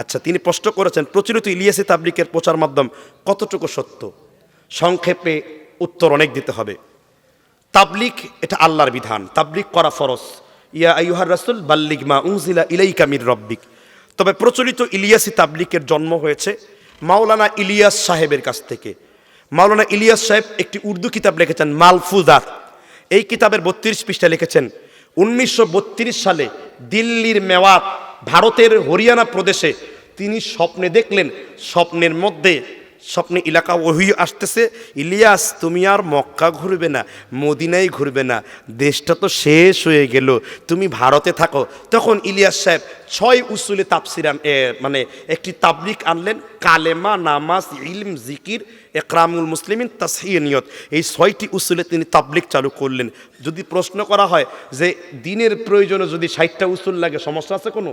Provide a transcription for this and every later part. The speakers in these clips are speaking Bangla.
আচ্ছা তিনি প্রশ্ন করেছেন, প্রচলিত ইলিয়াসি তাবলিকের প্রচার মাধ্যম কতটুকু সত্য? সংক্ষেপে উত্তর অনেক দিতে হবে। তাবলিক এটা আল্লাহর বিধান, তাবলিক করা ফরজ। ইয়া আইহার রাসুল বাল্লিক মা উংজিলা ইলাইকা মির রব্বিক। তবে প্রচলিত ইলিয়াসি তাবলিকের জন্ম হয়েছে মাওলানা ইলিয়াস সাহেবের কাছ থেকে। মাওলানা ইলিয়াস সাহেব একটি উর্দু কিতাব লিখেছেন মালফুজাত এই কিতাবের বত্রিশ পৃষ্ঠা লিখেছেন, উনিশশো বত্রিশ সালে দিল্লির মেওয়াত ভারতের হরিয়ানা প্রদেশে তিনি স্বপ্নে দেখলেন স্বপ্নের মধ্যে স্বপ্নে এলাকা ওহি আসতেছে, ইলিয়াস, তুমি আর মক্কা ঘুরবে না মদিনায় ঘুরবে না, দেশটা তো শেষ হয়ে গেল, তুমি ভারতে থাকো। তখন ইলিয়াস সাহেব ছয় উসুলে তাপসিরান মানে একটি তাবলিক আনলেন, কালেমা, নামাজ, ইলম, জিকির, একরামুল মুসলিমিন তাসহিয়নিয়ত এই ছয়টি উসুলে তিনি তাবলিক চালু করলেন। যদি প্রশ্ন করা হয় যে দিনের প্রয়োজনে যদি ষাটটা উসুল লাগে, সমস্যা আছে কোনো?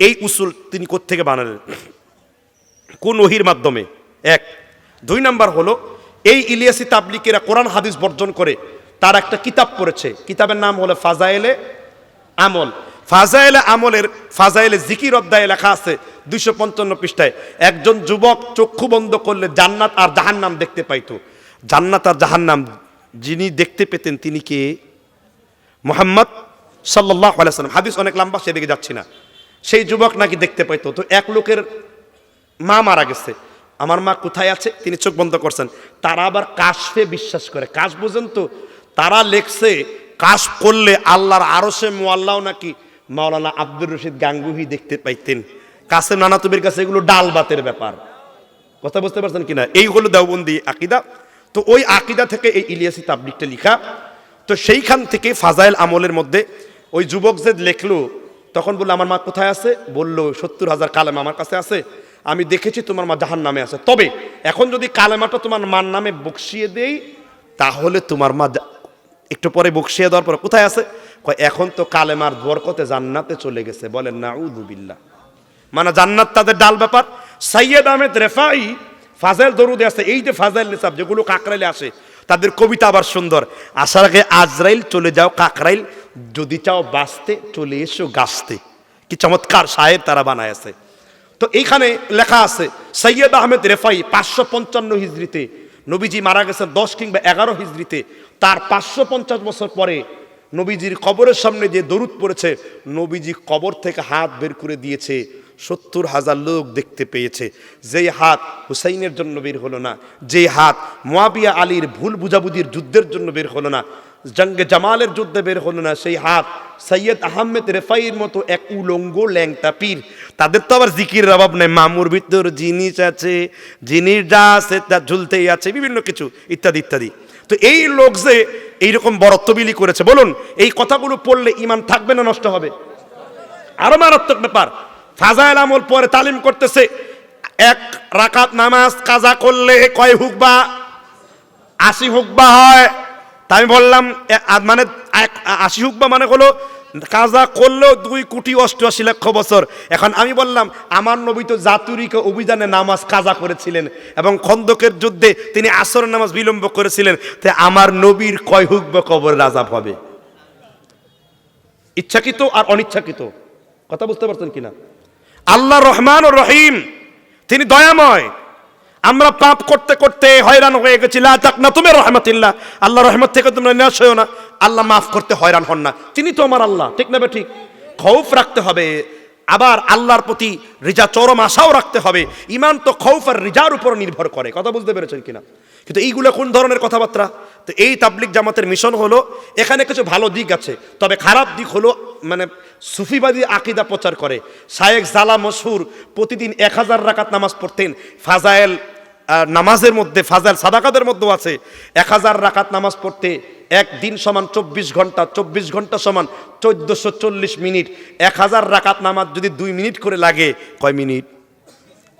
এই উসুল তিনি কোত্থেকে বানালেন? কোন ওহির মাধ্যমে? এক। দুই নাম্বার হলো, এই ইলিয়াসি তাবলিকেরা কোরআন, হাদিস বর্জন করে, তার একটা কিতাব পড়েছে। কিতাবের নাম হলো ফাজাইলে আমল। ফাজাইলে আমলের ফাজাইলে জিকির অধ্যায়ে লেখা আছে দুইশো পঞ্চান্ন পৃষ্ঠায়, একজন যুবক চক্ষু বন্ধ করলে জান্নাত আর জাহান্নাম দেখতে পাইতো। জান্নাত আর জাহান্নাম যিনি দেখতে পেতেন তিনি কে? মোহাম্মদ সাল্লাহ আলাইসাল্লাম হাদিস অনেক লম্বা, সেদিকে যাচ্ছি না। সেই যুবক নাকি দেখতে পাইতো। তো এক লোকের মা মারা গেছে। আমার মা কোথায় আছে তিনি চোখ বন্ধ করছেন। তারা আবার কাশফে বিশ্বাস করে। কাশ বুঝেন তো, তারা লেখছে, কাশ করলে আল্লাহর আরও সে মোয়াল্লাও নাকি মাওলানা আব্দুর রশিদ গাঙ্গুহি দেখতে পাইতেন। কাসেম নানা তুবির কাছে এগুলো ডাল বাতের ব্যাপার। কথা বুঝতে পারছেন কিনা? এই হলো দেওবন্দি আকিদা। তো ওই আকিদা থেকে এই ইলিয়াসি তাবলিকটা লিখা। তো সেইখান থেকে ফাজাইল আমলের মধ্যে ওই যুবক যে লেখলো, তখন বলল, আমার মা কোথায় আছে? বলল, সত্তর হাজার কালেমা আমার কাছে আছে। আমি দেখেছি তোমার মা জাহান নামে আছে। তবে এখন যদি কালেমাটা তোমার মার নামে বকশিয়ে দেই, তাহলে তোমার মা একটু পরে বকশিয়ে দেওয়ার পরে কোথায় আছে? এখন তো কালেমার বরকতে জান্নাতে চলে গেছে। বলেন না উদুবিল্লা মানে জান্নাত তাদের ডাল ব্যাপার। সাইয়েদ আহমেদ রেফাই ফাজাইল দরুদে আছে। এই যে ফাজাইল নিসাব, যেগুলো কাকরাইলে আসে, তাদের কবিতা আবার সুন্দর। আসার আগে আজরাইল চলে যাও কাকরাইল, যদি চাও বাঁচতে চলে এসো গাছতে। কি চমৎকার সাহেব তারা বানায় আছে। তো এইখানে লেখা আছে, সৈয়দ আহমেদ রেফাই পাঁচশো পঞ্চান্ন হিজড়িতে, নবীজি মারা গেছেন দশ কিংবা এগারো হিজড়িতে, তার পাঁচশো পঞ্চাশ বছর পরে নবীজির কবরের সামনে যে দরুদ পড়েছে, নবীজি কবর থেকে হাত বের করে দিয়েছে, সত্তর হাজার লোক দেখতে পেয়েছে। যেই হাত হুসাইনের জন্য বের হলো না, যেই হাত মোয়াবিয়া আলীর ভুল বুঝাবুঝির যুদ্ধের জন্য বের হলো না জঙ্গে জামালের যুদ্ধে বের হলো না সেই হাত। সৈয়দ আহমেদ রেফাইয়ের মতো এক উলঙ্গ ল্যাংটা পীর। তাদের তো আবার জিকির অভাব নেই। মামুর ভিতর জিনিস আছে, জিনিস যা আছে তা ঝুলতেই আছে, বিভিন্ন কিছু, ইত্যাদি ইত্যাদি। তো এই লোক যে এইরকম বরত্ববিলি করেছে, বলুন, এই কথাগুলো পড়লে ইমান থাকবে না নষ্ট হবে? আরও মারাত্মক ব্যাপার। ফাজাইল আমল পরে তালিম করতেছে, এক রাকাত নামাজ কাজা করলে কয় হুকবা? আশি হুকবা হয়। তা আমি বললাম মানে আশি হুকবা মানে হলো, কাজা করলেও দুই কোটি অষ্টআশি লক্ষ বছর। এখন আমি বললাম, আমার নবী তো জাতুরিক অভিযানে নামাজ কাজা করেছিলেন এবং খন্দকের যুদ্ধে তিনি আসর নামাজ বিলম্ব করেছিলেন। তাই আমার নবীর কয় হুকবা কবর রাজাব হবে? ইচ্ছাকৃত আর অনিচ্ছাকৃত? কথা বুঝতে পারছেন কিনা? আল্লাহ রহমান ও রহিম, তিনি দয়াময়। আমরা পাপ করতে করতে হয়রান হয়ে গেছি। না তুমি রহমতিল্লাহ। আল্লাহ রহমত থেকে তোমরা নিরাশ হয়েও না। আল্লাহ মাফ করতে হয়রান হন না। তিনি তো আমার আল্লাহ, ঠিক না ঠিক? খৌফ রাখতে হবে। আবার আল্লাহর প্রতি রিজা, চরম আশাও রাখতে হবে। ইমান তো খৌফ আর রিজার উপর নির্ভর করে। কথা বুঝতে পেরেছেন কিনা? কিন্তু এইগুলো কোন ধরনের কথাবার্তা? তো এই তাবলিক জামাতের মিশন হলো, এখানে কিছু ভালো দিক আছে। তবে খারাপ দিক হলো মানে সুফিবাদী আকিদা প্রচার করে। শায়েক জালা মশহুর প্রতিদিন এক হাজার রাকাত নামাজ পড়তেন। ফাজায়েল নামাজের মধ্যে ফাজাইল সাদাকাদের মধ্যেও আছে। এক হাজার রাকাত নামাজ পড়তে এক দিন সমান চব্বিশ ঘণ্টা চব্বিশ ঘণ্টা সমান চোদ্দোশো চল্লিশ মিনিট। এক হাজার রাকাত নামাজ যদি দুই মিনিট করে লাগে, কয় মিনিট?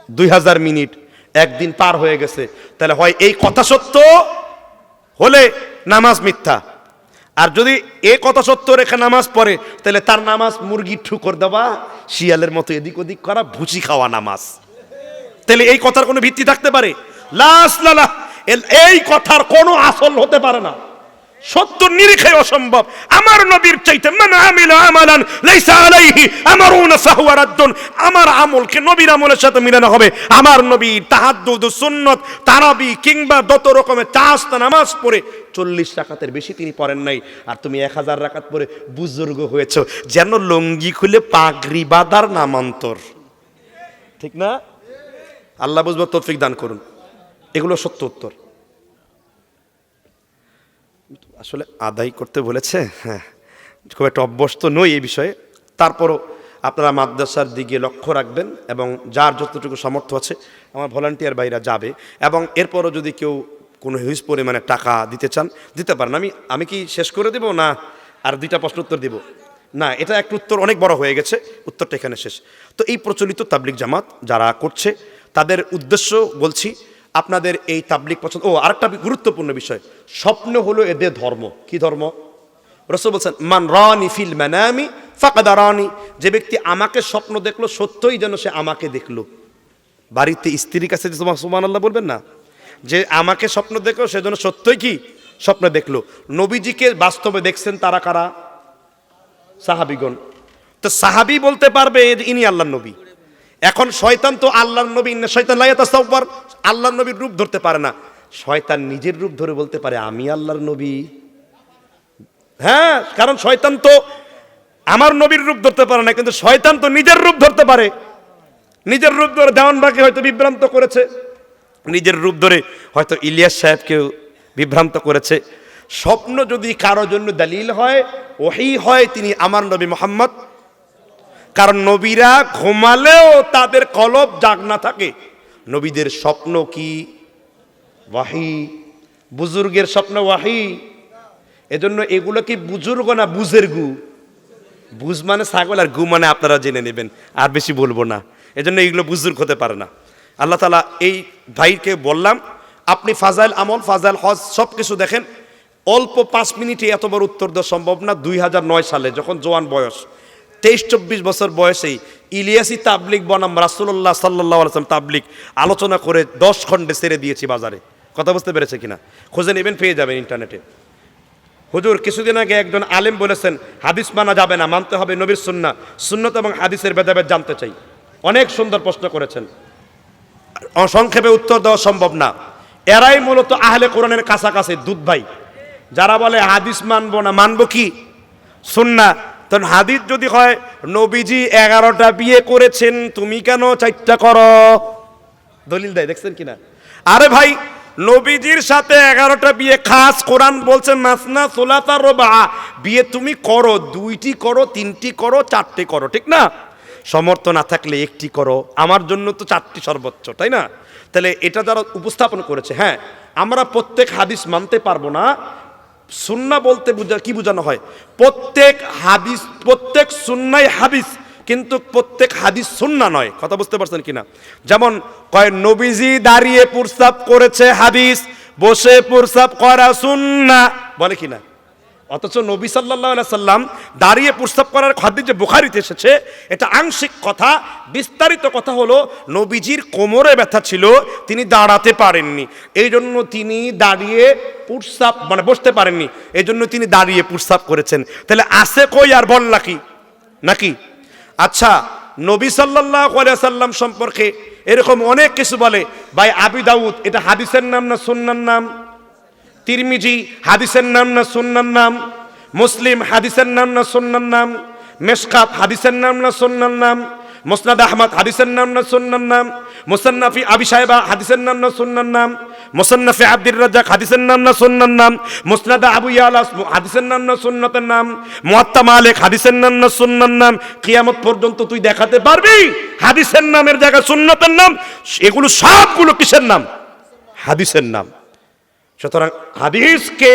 দুই হাজার মিনিট। একদিন পার হয়ে গেছে। তাহলে হয় এই কথা সত্য হলে নামাজ মিথ্যা। আর যদি এ কথা সত্য রেখে নামাজ পড়ে, তাহলে তার নামাজ মুরগি ঠুকর দেওয়া, শিয়ালের মতো এদিক ওদিক করা ভুচি খাওয়া নামাজ। তাহলে এই কথার কোনো ভিত্তি থাকতে পারে? লাস লালা এই কথার কোনো আসল হতে পারে না। সত্য নিরিখে অসম্ভব। আমার নবীর চাইতে মান আমিলা আমালান লাইসা আলাইহি আমারুনা ফাহুয়া রাদ্দুন। আমার আমলকে নবীর আমলের সাথে মিলানো হবে। আমার নবী তাহাজ্জুদ সুন্নত, তারাবি কিংবা যত রকমের চাস্তা নামাজ পড়ে চল্লিশ রাকাতের বেশি তিনি পড়েন নাই। আর তুমি এক হাজার রাকাত পরে বুজুর্গ হয়েছ। যেন লঙ্গি খুলে পাগড়ি বাঁধার নামান্তর ঠিক না? আল্লাহ বুঝব তৌফিক দান করুন। এগুলো সত্য উত্তর। আসলে আদায় করতে বলেছে হ্যাঁ। খুব একটা অভ্যস্ত নই এই বিষয়ে। তারপরও আপনারা মাদ্রাসার দিকে লক্ষ্য রাখবেন এবং যার যতটুকু সামর্থ্য আছে, আমার ভলান্টিয়ার ভাইরা যাবে। এবং এরপরও যদি কেউ কোনো হিউজ পরিমাণে টাকা দিতে চান, দিতে পারেন। আমি আমি কি শেষ করে দেব না আর দুইটা প্রশ্ন উত্তর দিব? না, এটা একটা উত্তর অনেক বড় হয়ে গেছে, উত্তরটা এখানে শেষ। তো এই প্রচলিত তাবলিক জামাত যারা করছে, তাদের উদ্দেশ্য বলছি আপনাদের এই তাবলিক পছন্দ ও, আরেকটা গুরুত্বপূর্ণ বিষয়। স্বপ্ন হলো এদের ধর্ম। কি ধর্ম? রসুল বলছেন, মান রানি ফিল মানামি ফাকাদা রানি। যে ব্যক্তি আমাকে স্বপ্ন দেখল, সত্যই যেন সে আমাকে দেখল। বাড়িতে স্ত্রীর কাছে তোমার সুমান আল্লাহ বলবেন না? যে আমাকে স্বপ্ন দেখল, সে যেন সত্যই কি? স্বপ্ন দেখল। নবীজিকে বাস্তবে দেখছেন তারা কারা? সাহাবিগণ। তো সাহাবি বলতে পারবে ইনি আল্লাহ নবী। এখন শয়তান তো আল্লাহর নবী শয়তান লাইয়াতাসাওয়ার আল্লাহর নবীর রূপ ধরতে পারে না। শয়তান নিজের রূপ ধরে বলতে পারে, আমি আল্লাহর নবী। হ্যাঁ কারণ শয়তান তো আমার নবীর রূপ ধরতে পারে না, কিন্তু শয়তান তো নিজের রূপ ধরতে পারে। নিজের রূপ ধরে দেওয়ানবাকে হয়তো বিভ্রান্ত করেছে। নিজের রূপ ধরে হয়তো ইলিয়াস সাহেবকেও বিভ্রান্ত করেছে। স্বপ্ন যদি কারও জন্য দলিল হয়, ওহি হয়, তিনি আমার নবী মোহাম্মদ। কারণ নবীরা ঘুমালেও তাদের কলব জাগ না থাকে। নবীদের স্বপ্ন কি? ওয়াহি। বুজুর্গের স্বপ্ন ওয়াহি। এজন্য এগুলো কি বুজুর্গ না বুঝের গু বুঝ মানে ছাগল আর গু মানে আপনারা জেনে নেবেন, আর বেশি বলব না। এজন্য এগুলো বুজুর্গ হতে পারে না। আল্লাহ তালা এই ভাইকে বললাম, আপনি ফাজাইল আমল, ফাজাইল হজ সব কিছু দেখেন, অল্প পাঁচ মিনিটে এত বড় উত্তর দেওয়া সম্ভব না, দুই হাজার নয় সালে, যখন জোয়ান বয়স। তেইশ চব্বিশ বছর বয়সেই ইলিয়াসি তাবলিক বনাম রাসুল্লাহ সাল্লাহ আলসালাম তাবলিক আলোচনা করে দশ খণ্ডে ছেড়ে দিয়েছি বাজারে। কথা বুঝতে পেরেছে কিনা? খুঁজে নেবেন, পেয়ে যাবেন ইন্টারনেটে। হুজুর, কিছুদিন আগে একজন আলেম বলেছেন, হাদিস মানা যাবে না, মানতে হবে নবীর সুন্না, সুন্নত এবং হাদিসের ভেদাভেদ জানতে চাই। অনেক সুন্দর প্রশ্ন করেছেন। সংক্ষেপে উত্তর দেওয়া সম্ভব না। এরাই মূলত আহলে কোরআনের কাছাকাছি দুধ ভাই। যারা বলে হাদিস মানবো না, মানবো কি? সুন্না তখন হাদিস যদি হয় নবীজি এগারোটা বিয়ে করেছেন, তুমি কেন চারটা করো? দলিল দেয়, দেখছেন কিনা? আরে ভাই, নবীজির সাথে এগারোটা বিয়ে খাস, কোরআন বলছে, মাসনা সোলাতা রোবা বিয়ে তুমি করো, দুইটি করো, তিনটি করো, চারটি করো। ঠিক না? সমর্থ না থাকলে একটি করো, আমার জন্য তো চারটি সর্বোচ্চ, তাই না? তাহলে এটা যারা উপস্থাপন করেছে হ্যাঁ। আমরা প্রত্যেক হাদিস মানতে পারব না সুন্না বলতে বুঝা, কি বোঝানো হয়? প্রত্যেক হাদিস, প্রত্যেক সুন্নাই হাদিস, কিন্তু প্রত্যেক হাদিস সুন্না নয়। কথা বুঝতে পারছেন কিনা? যেমন, কয়, নবীজি দাঁড়িয়ে প্রস্তাব করেছে হাদিস, বসে প্রস্তাব করা সুন্না। বলে কিনা? অথচ নবী সাল্লাহ সাল্লাম দাঁড়িয়ে প্রস্তাব করার হাদিস যে বুখারিতে এসেছে, এটা আংশিক কথা, বিস্তারিত কথা হলো নবীজির কোমরে ব্যথা ছিল, তিনি দাঁড়াতে পারেননি। এই জন্য তিনি দাঁড়িয়ে প্রস্তাব মানে বসতে পারেননি। এই জন্য তিনি দাঁড়িয়ে প্রস্তাব করেছেন। তাহলে আসে কই আর বল নাকি? নাকি? আচ্ছা নবী সাল্লাহ সাল্লাম সম্পর্কে এরকম অনেক কিছু বলে। ভাই আবি দাউদ, এটা হাদিসের নাম না সুন্নার নাম? তিরমিজি, হাদিসের নাম না সুন্নার নাম, মুসলিম হাদিসের নাম না সুন্নার নাম, মেশকাত হাদিসের নাম না সুন্নার নাম, মুসনাদ আহমদ হাদিসের নাম না সুন্নার নাম, মুসান্নাফি আবি সাহেবা হাদিসের নাম না সুন্নার নাম, মুসান্নাফি আব্দুর রাজ্জাক হাদিসের নাম না সুন্নার নাম, মুসনাদ আবু ইয়ালাস হাদিসের নাম না সুন্নতের নাম, মুয়াত্তা মালিক হাদিসের নাম না সুন্নার নাম, কিয়ামত পর্যন্ত তুই দেখাতে পারবি হাদিসের নামের জায়গায় সুন্নতের নাম, এগুলো সবগুলো কিসের নাম? হাদিসের নাম। সুতরাং হাদিসকে,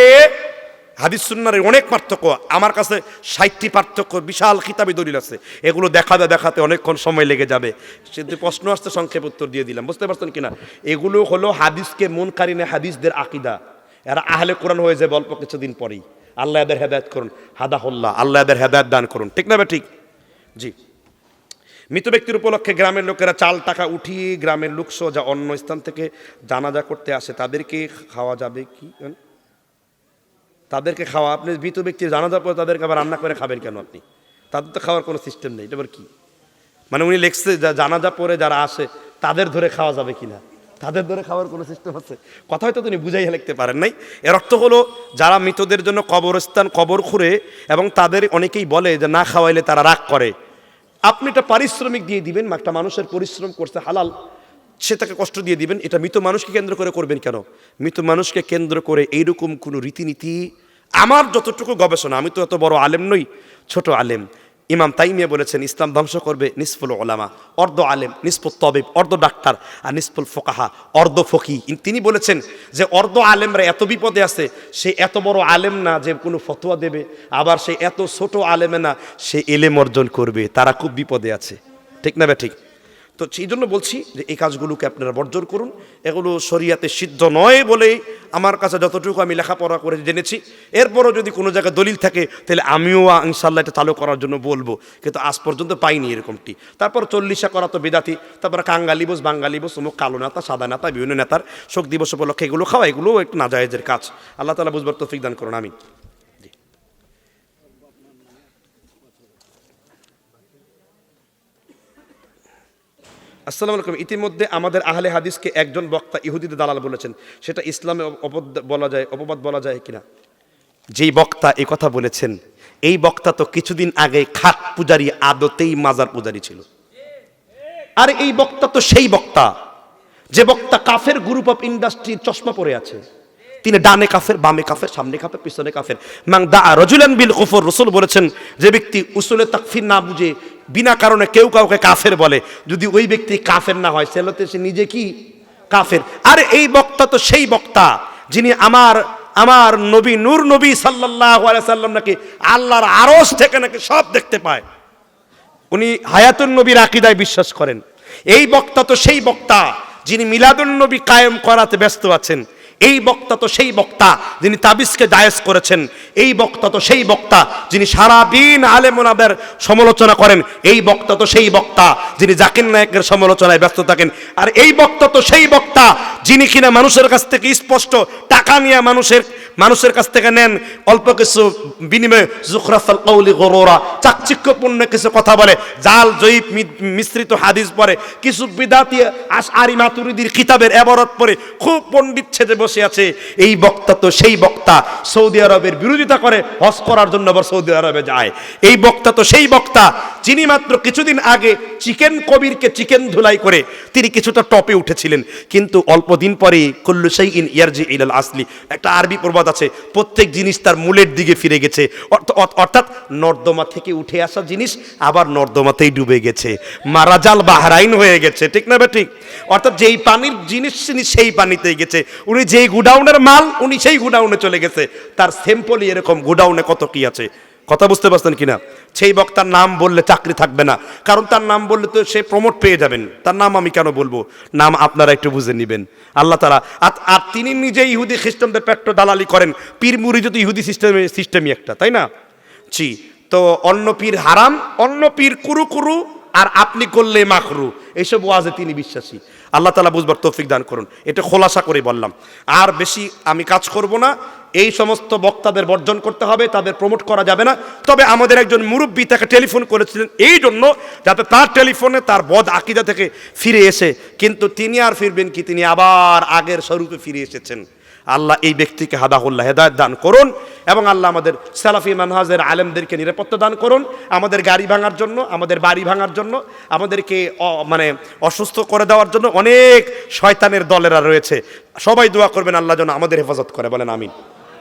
হাদিস সুন্নারের অনেক পার্থক্য, আমার কাছে ষাটটি পার্থক্য বিশাল খিতাবি দলিল আছে। এগুলো দেখাতে দেখাতে অনেকক্ষণ সময় লেগে যাবে। কিন্তু প্রশ্ন আসতে সংক্ষেপ উত্তর দিয়ে দিলাম। বুঝতে পারছেন কিনা? এগুলো হলো হাদিসকে মন কারিনে হাদিসদের আকিদা। এরা আহলে কোরআন হয়ে যাবে অল্প কিছুদিন পরেই। আল্লাহ এদের হেদায়ত করুন। হাদাহুল্লাহ, আল্লাহ এদের হেদায়ত দান করুন। ঠিক না ঠিক? জি। মৃত ব্যক্তির উপলক্ষে গ্রামের লোকেরা চাল টাকা উঠিয়ে গ্রামের লোকসহ যা অন্য স্থান থেকে জানাজা করতে আসে, তাদেরকে খাওয়া যাবে কি? তাদেরকে খাওয়া, আপনি মৃত ব্যক্তির জানাজার পরে তাদেরকে আবার রান্না করে খাবেন কেন আপনি? তাদের তো খাওয়ার কোনো সিস্টেম নেই, এটা আবার কি? মানে উনি লেখছে যা জানাজা পরে যারা আসে, তাদের ধরে খাওয়া যাবে কি না তাদের ধরে খাওয়ার কোনো সিস্টেম আছে? কথা হয়তো তিনি বুঝাইয়া লিখতে পারেন নাই। এর অর্থ হলো, যারা মৃতদের জন্য কবরস্থান, কবর খুঁড়ে এবং তাদের অনেকেই বলে যে না খাওয়াইলে তারা রাগ করে। আপনি এটা পারিশ্রমিক দিয়ে দিবেন বা একটা মানুষের পরিশ্রম করছে হালাল, সে তাকে কষ্ট দিয়ে দিবেন, এটা মৃত মানুষকে কেন্দ্র করে করবেন কেন? মৃত মানুষকে কেন্দ্র করে এইরকম কোনো রীতিনীতি আমার যতটুকু গবেষণা, আমি তো এত বড় আলেম নই, ছোট আলেম। ইমাম তাইমিয়া বলেছেন, ইসলাম ধ্বংস করবে নিসফুল ওলামা অর্ধ আলেম, নিসফুল তবিব, অর্ধ ডাক্তার আর নিসফুল ফোকাহা, অর্ধ ফকি। তিনি বলেছেন যে অর্ধ আলেমরা এত বিপদে আছে, সে এত বড় আলেম না যে কোনো ফতোয়া দেবে, আবার সে এত ছোট আলেমে না, সে এলেম অর্জন করবে। তারা খুব বিপদে আছে। ঠিক না বে ঠিক? তো সেই জন্য বলছি যে এই কাজগুলোকে আপনারা বর্জন করুন। এগুলো শরিয়াতে সিদ্ধ নয় বলেই আমার কাছে যতটুকু আমি লেখাপড়া করে জেনেছি। এরপরও যদি কোনো জায়গায় দলিল থাকে, তাহলে আমিও ইনশাল্লাহ এটা চালু করার জন্য বলব। কিন্তু আজ পর্যন্ত পাইনি এরকমটি। তারপর চল্লিশা করা তো বেদাতি, তারপর কাঙ্গালি বোস বোস, অমুক কালো নেতা, সাদা নেতা, বিভিন্ন নেতার শোক দিবস উপলক্ষে এগুলো খাওয়া এগুলো একটু নাজায়েজের কাজ। আল্লাহ তালা বুঝবার তৌফিক দান করুন আমি আসসালামু আলাইকুম। ইতিমধ্যে আমাদের আহলে হাদিসকে একজন বক্তা ইহুদিতে দালাল বলেছেন। সেটা ইসলামে অপদ বলা যায়, অপবাদ বলা যায় কিনা? যেই বক্তা এই কথা বলেছেন, এই বক্তা তো কিছুদিন আগে খাট পূজারি, আদতেই মাজার পূজারি ছিল। আর এই বক্তা তো সেই বক্তা। যে বক্তা কাফের গ্রুপ অফ ইন্ডাস্ট্রির চশমা পরে আছে। তিনি ডানে কাফের, বামে কাফের, সামনে কাফের, পিছনে কাফের। মাং দা রজুলান বিল কুফর, রসুল বলেছেন যে ব্যক্তি উসুলে তাকফির না বুঝে, বিনা কারণে কেউ কাউকে কাফের বলে। যদি ওই ব্যক্তি কাফের না হয় সেলোতে সে নিজে কি? কাফের। আর এই বক্তা তো সেই বক্তা, যিনি আমার আমার নবী, নূর নবী সাল্লাহ সাল্লাম নাকি আল্লাহর আরস থেকে নাকি সব দেখতে পায়। উনি হায়াতুন নবীর আকিদায় বিশ্বাস করেন। এই বক্তা তো সেই বক্তা, যিনি মিলাদুন নবী কায়েম করাতে ব্যস্ত আছেন। এই বক্তা তো সেই বক্তা যিনি তাবিজকে জায়েজ করেছেন। এই বক্তা তো সেই বক্তা যিনি সারাদিন আলেমোনাদের সমালোচনা করেন। এই বক্তা তো সেই বক্তা যিনি জাকির নায়কের সমালোচনায় ব্যস্ত থাকেন। আর এই বক্তা তো সেই বক্তা যিনি কিনা মানুষের কাছ থেকে স্পষ্ট টাকা নিয়ে মানুষের মানুষের কাছ থেকে নেন অল্প কিছু বিনিময়ে জুখরাফাল কৌলি গরোরা চাকচিক্যপূর্ণ কিছু কথা বলে। জাল, জয়ীব মিশ্রিত হাদিস পরে কিছু বিদাতি আরি মাতুরিদির কিতাবের এবারত পরে খুব পণ্ডিত ছেদে বসে আছে। এই বক্তা তো সেই বক্তা। সৌদি আরবের বিরোধিতা করে, হজ করার জন্য আবার সৌদি আরবে যায়। এই বক্তা তো সেই বক্তা। যিনি মাত্র কিছুদিন আগে চিকেন কবিরকে চিকেন ধুলাই করে তিনি কিছুটা টপে উঠেছিলেন। কিন্তু অল্প দিন পরে কুল্লু সেই ইন ইয়ারজি ইলাল আসলি, একটা আরবি প্রবাদ আছে, প্রত্যেক জিনিস তার মূলের দিকে ফিরে গেছে। অর্থ- অর্থ- অর্থাৎ নর্দমা থেকে উঠে আসা জিনিস আবার নর্দমাতেই ডুবে গেছে। মারাজাল বাহরাইন হয়ে গেছে, ঠিক না বা ঠিক? অর্থাৎ যেই পানির জিনিস তিনি সেই পানিতেই গেছে। উনি যেই গুডাউনের মাল, উনি সেই গুডাউনে চলে গেছে। তার স্যাম্পলই এরকম গুডাউনে কত কি আছে? কথা বুঝতে পারছেন কিনা? সেই বক্তার নাম বললে চাকরি থাকবে না। কারণ তার নাম বললে তো সে প্রমোট পেয়ে যাবেন। তার নাম আমি কেন বলব? নাম আপনারা একটু বুঝে নেবেন। আল্লাহ তারা আর তিনি নিজে ইহুদি খ্রিস্টানদের পেট্রো দালালি করেন। পীর মুড়ি যদি ইহুদি সিস্টেমে, সিস্টেমই একটা, তাই না? জি, তো অন্য পীর হারাম, অন্য পীর কুরু কুরু আর আপনি করলে মাখরু। এইসব ওয়াজে তিনি বিশ্বাসী। আল্লাহ তালা বুঝবার তৌফিক দান করুন। এটা খোলাসা করে বললাম। আর বেশি আমি কাজ করব না। এই সমস্ত বক্তাদের বর্জন করতে হবে, তাদের প্রমোট করা যাবে না। তবে আমাদের একজন মুরব্বী তাকে টেলিফোন করেছিলেন এই জন্য, যাতে তার টেলিফোনে তার বদ আকিদা থেকে ফিরে এসে। কিন্তু তিনি আর ফিরবেন কি? তিনি আবার আগের স্বরূপে ফিরে এসেছেন। আল্লাহ এই ব্যক্তিকে হাদাহুল্লাহ হেদায়ত দান করুন এবং আল্লাহ আমাদের সালাফি মানহাজের আলেমদেরকে নিরাপত্তা দান করুন। আমাদের গাড়ি ভাঙার জন্য, আমাদের বাড়ি ভাঙার জন্য, আমাদেরকে মানে অসুস্থ করে দেওয়ার জন্য অনেক শয়তানের দলেরা রয়েছে। সবাই দোয়া করবেন আল্লাহ যেন আমাদের হেফাজত করে। বলেন আমিন।